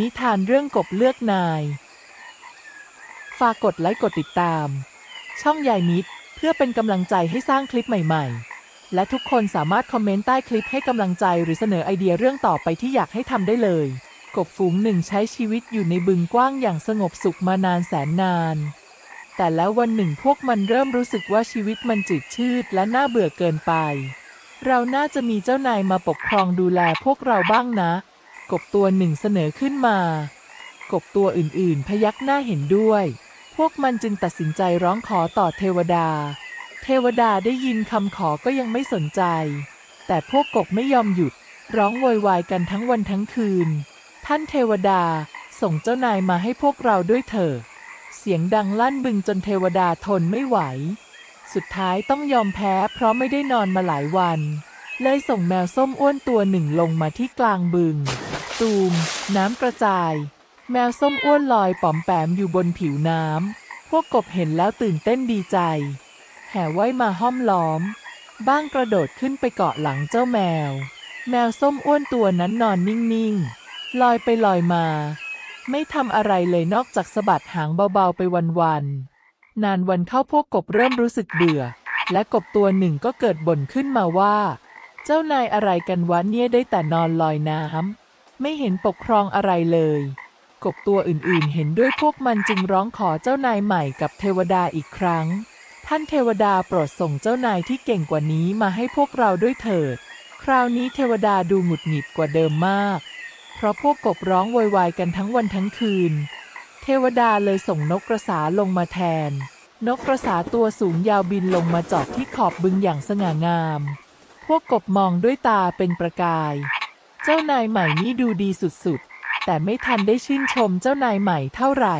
นิทานเรื่องกบเลือกนาย ฝากกดไลค์กดติดตาม ช่องยายนิด เพื่อเป็นกำลังใจให้สร้างคลิปใหม่ๆ และทุกคนสามารถคอมเมนต์ใต้คลิปให้กำลังใจหรือเสนอไอเดียเรื่องต่อไปที่อยากให้ทำได้เลย กบฝูงหนึ่งใช้ชีวิตอยู่ในบึงกว้างอย่างสงบสุขมานานแสนนาน แต่แล้ววันหนึ่งพวกมันเริ่มรู้สึกว่าชีวิตมันจืดชืดและน่าเบื่อเกินไป เราน่าจะมีเจ้านายมาปกครองดูแลพวกเราบ้างนะ กบตัวหนึ่งเสนอขึ้นมา กบตัวอื่นๆ พยักหน้าเห็นด้วย พวกมันจึงตัดสินใจร้องขอต่อเทวดา เทวดาได้ยินคำขอก็ยังไม่สนใจ แต่พวกกบไม่ยอมหยุด ร้องโวยวายกันทั้งวันทั้งคืน ท่านเทวดาส่งเจ้านายมาให้พวกเราด้วยเถิดเสียงดังลั่นบึงจนเทวดาทนไม่ไหว สุดท้ายต้องยอมแพ้เพราะไม่ได้นอนมาหลายวัน เลยส่งแมวส้มอ้วนตัวหนึ่งลงมาที่กลางบึง ตูม น้ำกระจาย แมวส้มอ้วนลอยป๋อมแปมอยู่บนผิวน้ำ พวกกบเห็นแล้วตื่นเต้นดีใจ แห่ไว้มาห้อมล้อม บ้างกระโดดขึ้นไปเกาะหลังเจ้าแมว แมวส้มอ้วนตัวนั้นนอนนิ่ง ๆ ลอยไปลอยมา ไม่ทำอะไรเลยนอกจากสะบัดหางเบา ๆ ไปวันๆ นานวันเข้าพวกกบเริ่มรู้สึกเบื่อ และกบตัวหนึ่งก็เกิดบ่นขึ้นมาว่า เจ้านายอะไรกันวะเนี่ยได้แต่นอนลอยน้ำ ไม่เห็นปกครองอะไรเลย กบตัวอื่นๆ เห็นด้วยพวกมันจึงร้องขอเจ้านายใหม่กับเทวดาอีกครั้ง ท่านเทวดาโปรดส่งเจ้านายที่เก่งกว่านี้มาให้พวกเราด้วยเถิด คราวนี้เทวดาดูหงุดหงิดกว่าเดิมมาก เพราะพวกกบร้องโวยวายกันทั้งวันทั้งคืน เทวดาเลยส่งนกกระสาลงมาแทน นกกระสาตัวสูงยาวบินลงมาจอดที่ขอบบึงอย่างสง่างาม พวกกบมองด้วยตาเป็นประกาย เจ้านายใหม่นี่ดูดีสุดๆ แต่ไม่ทันได้ชื่นชมเจ้านายใหม่เท่าไหร่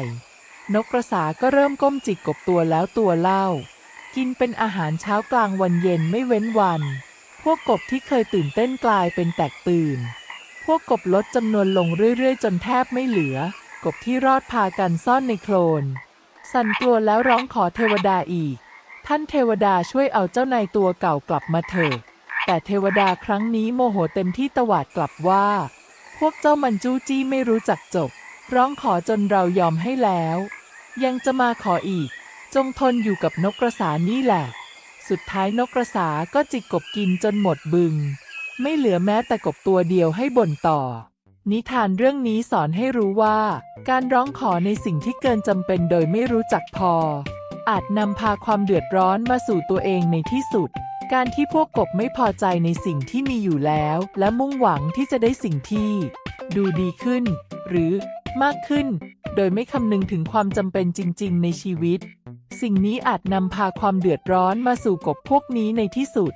นกกระสาก็เริ่มก้มจิกกบตัวแล้วตัวเล่า กินเป็นอาหารเช้ากลางวันเย็นไม่เว้นวัน พวกกบที่เคยตื่นเต้นกลายเป็นแตกตื่น พวกกบลดจำนวนลงเรื่อยๆ จนแทบไม่เหลือ กบที่รอดพากันซ่อนในโคลน สั่นกลัวแล้วร้องขอเทวดาอีก ท่านเทวดาช่วยเอาเจ้านายตัวเก่ากลับมาเถิด แต่เทวดาครั้งนี้โมโหเต็มที่ตวาดกลับว่า พวกเจ้ามันจู้จี้ไม่รู้จักจบ ร้องขอจนเรายอมให้แล้ว ยังจะมาขออีก จงทนอยู่กับนกกระสานี่แหละ สุดท้ายนกกระสาก็จิกกบกินจนหมดบึง ไม่เหลือแม้แต่กบตัวเดียวให้บ่นต่อ นิทานเรื่องนี้สอนให้รู้ว่า การร้องขอในสิ่งที่เกินจำเป็นโดยไม่รู้จักพอ อาจนำพาความเดือดร้อนมาสู่ตัวเองในที่สุด การที่พวกกบไม่พอใจในสิ่งที่มีอยู่แล้ว และมุ่งหวังที่จะได้สิ่งที่ ดูดีขึ้น หรือมากขึ้น โดยไม่คำนึงถึงความจำเป็นจริง ๆ ในชีวิต สิ่งนี้อาจนำพาความเดือดร้อนมาสู่กบพวกนี้ในที่สุด